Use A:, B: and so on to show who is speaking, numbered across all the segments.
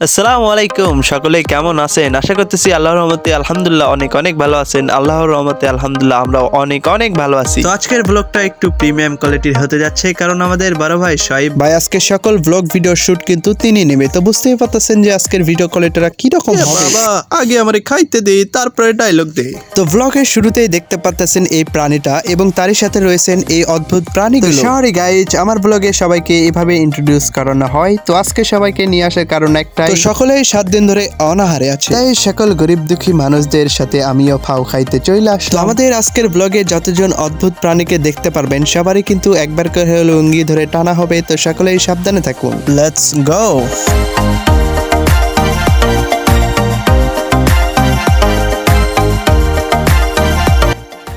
A: আসসালামু আলাইকুম সকলে কেমন আছেন? আশা করতেছি আল্লাহর রহমতে আলহামদুলিল্লাহ অনেক অনেক ভালো আছেন। আল্লাহর রহমতে আলহামদুলিল্লাহ আমরা অনেক অনেক ভালো আছি। তো আজকের ব্লগটা একটু প্রিমিয়াম কোয়ালিটির হতে যাচ্ছে কারণ আমাদের বড় ভাই সাহেব ভাই আজকে সকল ব্লগ ভিডিও শুট কিন্তু তিনি নেবে। তো বুঝতেই পারতেছেন যে আজকের ভিডিও কোয়ালিটিটা কি রকম হবে। বাবা আগে আমারে খাইতে দে তারপরে ডায়লগ দে। তো ব্লগের শুরুতেই দেখতে পারতেছেন এই প্রাণীটা এবং তারই সাথে রয়েছেন এই অদ্ভুত প্রাণীগুলো। সরি গাইজ আমার ব্লগে সবাইকে এভাবে ইন্ট্রোডিউস করানো হয়। তো আজকে সবাইকে নিয়ে আসার কারণ একটাই তো সকলেই সাত দিন ধরে অনাহারে আছে। তাই সকল গরিব দুঃখী মানুষদের সাথে আমিও ফাও খাইতে চলে আসলাম। আমাদের আজকের ব্লগে যতজন অদ্ভুত প্রাণীকে দেখতে পারবেন সবারই কিন্তু একবার করে হলো লুঙ্গি ধরে টানা হবে তো সকলেই সাবধানে থাকুন। লেটস গো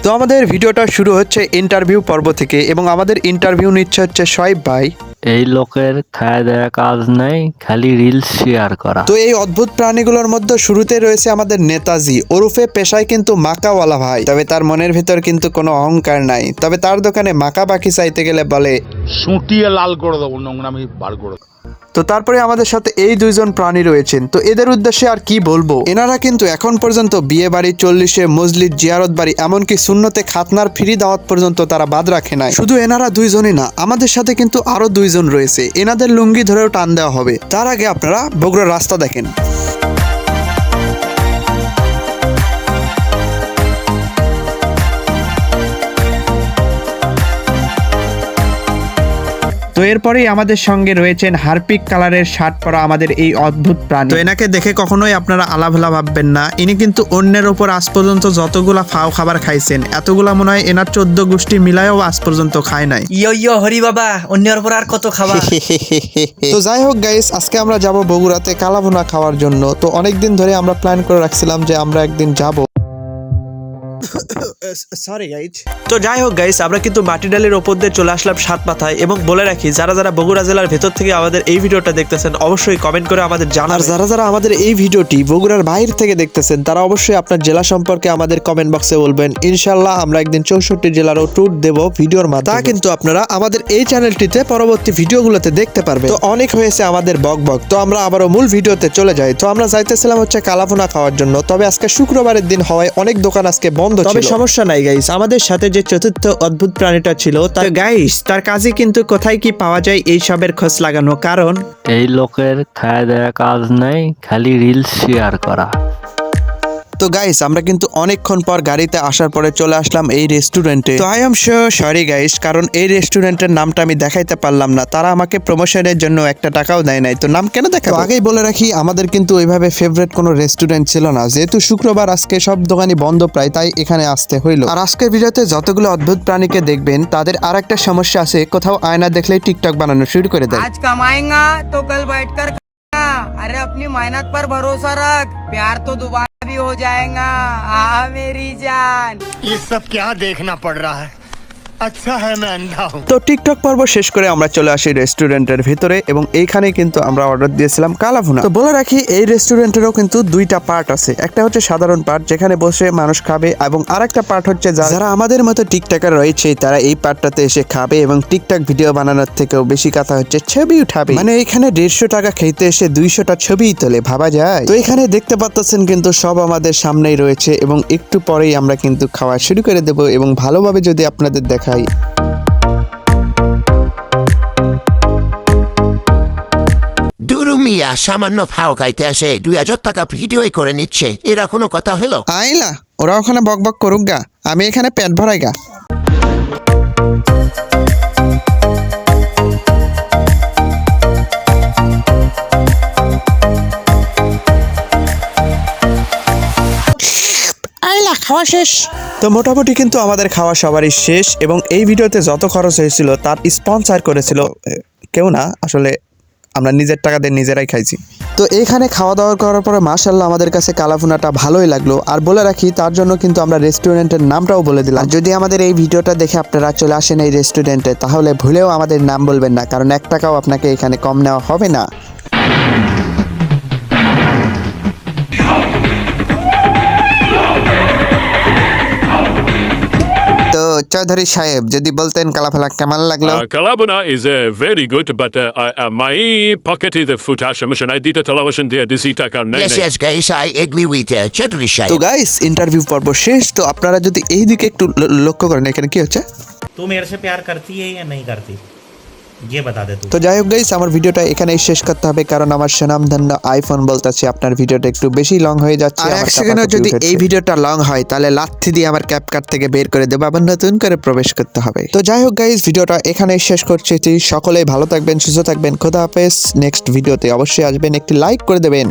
A: তো আমাদের ভিডিওটা শুরু হচ্ছে ইন্টারভিউ পর্ব থেকে এবং আমাদের ইন্টারভিউ নিচ্ছে হচ্ছে শোয়েব ভাই।
B: এই লোকের খায় দেয়া কাজ নেই খালি রিলস শেয়ার করা।
A: তো এই অদ্ভুত প্রাণীগুলোর মধ্যে শুরুতে রয়েছে আমাদের নেতাজি। ওরফে পেশায় কিন্তু মাকাওয়ালা ভাই। তবে তার মনের ভিতর কিন্তু কোনো অহংকার নাই। তবে তার দোকানে মাকা বাকি চাইতে গেলে বলে
C: সুটিয়ে লাল করে দেবো নোংরামি বার করে দেবো।
A: তো তারপরে আমাদের সাথে এই দুইজন প্রাণী রয়েছেন। তো এদের উদ্দেশ্যে আর কি বলব? এনারা কিন্তু এখন পর্যন্ত বিয়ে বাড়ি, চল্লিশে মজলিদ জিয়ারত বাড়ি, এমনকি শূন্যতে খাতনার ফিরি দাওয়াত পর্যন্ত তারা বাদ রাখে নাই। শুধু এনারা দুইজনই না, আমাদের সাথে কিন্তু আরও দুইজন রয়েছে। এনাদের লুঙ্গি ধরেও টান দেওয়া হবে। তার আগে আপনারা বগুড়ার রাস্তা দেখেন। তো এরপরেই আমাদের সঙ্গে রয়েছেন হারপিক কালারের শার্ট পরা আমাদের এই অদ্ভুত প্রাণী। তো এনাকে দেখে কখনোই আপনারা আলাভেলা ভাববেন না। ইনি কিন্তু অন্যের ওপর আজ পর্যন্ত যতগুলা ফাও খাবার খাইছেন এতগুলা মনে হয় এনার চোদ্দ গোষ্ঠী মিলায়ও আজ পর্যন্ত খায় নাই।
D: ইয়ো ইয়ো হরি বাবা অন্যের উপর আর কত খাবার?
A: তো যাই হোক গাইস আজকে আমরা যাব বগুড়াতে কালাভুনা খাওয়ার জন্য। তো অনেকদিন ধরে আমরা প্ল্যান করে রাখছিলাম যে আমরা একদিন যাব। সরি গাইজ তো যাই হোক গাইস আমরা কিন্তু মাটি ডালের ওপর দিয়ে চলে আসলাম সাত মাথায় এবং বলে রাখি যারা যারা বগুড়া জেলার ভেতর থেকে আমাদের এই ভিডিওটা দেখতেছেন অবশ্যই কমেন্ট করে আমাদের জানার যারা যারা আমাদের এই ভিডিওটি বগুড়ার বাইরে থেকে দেখতেছেন তারা অবশ্যই আপনার জেলা সম্পর্কে আমাদের কমেন্ট বক্সে বলবেন। ইনশাল্লাহ আমরা একদিন চৌষট্টি জেলারও ট্যুর দেব ভিডিওর মাধ্যমে। তা কিন্তু আপনারা আমাদের এই চ্যানেলটিতে পরবর্তী ভিডিওগুলোতে দেখতে পারবেন। তো অনেক হয়েছে আমাদের বক বক তো আমরা আবারও মূল ভিডিওতে চলে যাই। তো আমরা যাইতেছিলাম হচ্ছে কালাভুনা খাওয়ার জন্য তবে আজকে শুক্রবারের দিন হওয়ায় অনেক দোকান আজকে বন্ধ তবে সমস্যা নাই গাইস আমাদের সাথে যে চতুর্থ অদ্ভুত প্রাণীটা ছিল তার গাইস তার কাজে কিন্তু কোথায় কি পাওয়া যায় এই সবের খোঁজ লাগানো। কারণ
B: এই লোকের খায় দেয়া কাজ নেই খালি রিলস শেয়ার করা।
A: তো গাইস আমরা কিন্তু অনেকক্ষণ পর গাড়িতে আসার পরে চলে আসলাম এই রেস্টুরেন্টে তো I am sure sorry guys কারণ এই রেস্টুরেন্টের নামটা আমি দেখাইতে পারলাম না তারা আমাকে প্রমোশনের জন্য একটা টাকাও দেয় নাই তো নাম কেন দেখাবো আগেই বলে রাখি আমাদের কিন্তু ওইভাবে ফেভারিট কোনো রেস্টুরেন্ট ছিল না যেহেতু শুক্রবার আজকে সব দোকানই বন্ধ প্রায় তাই এখানে আসতে হইলো আর আজকের ভিডিওতে যতগুলো অদ্ভুত প্রাণীকে দেখবেন তাদের আর একটা সমস্যা আছে কোথাও আয়না দেখলেই টিকটক বানানো শুরু করে দেয়
D: आज कमाएगा तो कल बैठकर खाएगा अरे अपनी मेहनत पर भरोसा रख। प्यार तो दोबारा भी हो जाएगा। आ मेरी जान।
E: ये सब क्या देखना पड़ रहा है? আচ্ছা হ্যাঁ ম্যান
A: তো টিকটক পর্ব শেষ করে আমরা চলে আসি রেস্টুরেন্টের ভিতরে এবং এইখানে কিন্তু আমরা অর্ডার দিয়েছিলাম কালাভুনা। তো বলে রাখি, এই রেস্টুরেন্টেরও কিন্তু দুইটা পার্ট আছে। একটা হচ্ছে সাধারণ পার্ট যেখানে বসে মানুষ খাবে এবং আর একটা পার্ট হচ্ছে যারা আমাদের মতো টিকটকার রয়েছে, তারা এই পার্টটাতে এসে খাবে এবং টিকটক ভিডিও বানানোর থেকেও বেশি কথা হচ্ছে, ছবি উঠাবে। মানে এখানে দেড়শো টাকা খেতে এসে দুইশোটা ছবিই তোলে, ভাবা যায়। তো এখানে দেখতে পাচ্ছেন কিন্তু সব আমাদের সামনেই রয়েছে এবং একটু পরেই আমরা কিন্তু খাওয়া শুরু করে দেবো এবং ভালোভাবে যদি আপনাদের দেখা দেখাই
F: দুরু মিয়া সামান্য ফাও খাইতে আসে দুই হাজার টাকা ভিডিওই করে নিচ্ছে। এরা কোনো কথা হলো?
A: আইলা ওরা ওখানে বক বক করুক গা। আমি এখানে পেট ভরাই গা। আইলা খাওয়া শেষ। তো মোটামুটি কিন্তু আমাদের খাওয়া সবারই শেষ এবং এই ভিডিওতে যত খরচ হয়েছিল তার স্পন্সর করেছিল কেউ না, আসলে আমরা নিজের টাকা দিয়ে নিজেরাই খাইছি। তো এইখানে খাওয়া দাওয়া করার পরে মাশাল্লাহ আমাদের কাছে কালাফুনাটা ভালোই লাগল। আর বলে রাখি, তার জন্য কিন্তু আমরা রেস্টুরেন্টের নামটাও বলে দিলাম। যদি আমাদের এই ভিডিওটা দেখে আপনারা চলে আসেন এই রেস্টুরেন্টে, তাহলে ভুলেও আমাদের নাম বলবেন না, কারণ এক টাকাও আপনাকে এখানে কম নেওয়া হবে না।
G: চৌধুরী সাহেব যদি বলতেন কালাফেলা কেমন লাগলো
H: Uh, Kalabana is uh, very good, but uh, uh, uh, my pocket is the footage mission. I did a television there. This is Takar
F: Yes, yes, guys, I agree with uh, Chaudhary
A: তো
F: Shahib.
A: Guys interview পর্ব শেষ তো আপনারা যদি এই দিকে একটু ল- লক্ষ্য করেন এখানে কি হচ্ছে
I: तू मेरे से प्यार करती है या नहीं करती ये बता दे तू
A: তো যাই হোক গাইস আমার ভিডিওটা এখানেই শেষ করতে হবে কারণ আমার সুনামধন্য আইফোন বলতেছে আপনার ভিডিওটা একটু বেশি লং হয়ে যাচ্ছে
G: আর
A: আমার
G: এক সেকেন্ডও
A: কাঁপাকাঁপি
G: যদি
A: উঠেছে।
G: এই ভিডিওটা লং হয় তাহলে লাথি দিয়ে আমার ক্যাপকাট থেকে বের করে দেবো আবার নতুন করে প্রবেশ করতে হবে
A: তো যাই হোক গাইস ভিডিওটা এখানেই শেষ করছি সকলেই ভালো থাকবেন সুস্থ থাকবেন খোদা হাফেজ নেক্সট ভিডিওতে অবশ্যই আসবেন একটি লাইক করে দেবেন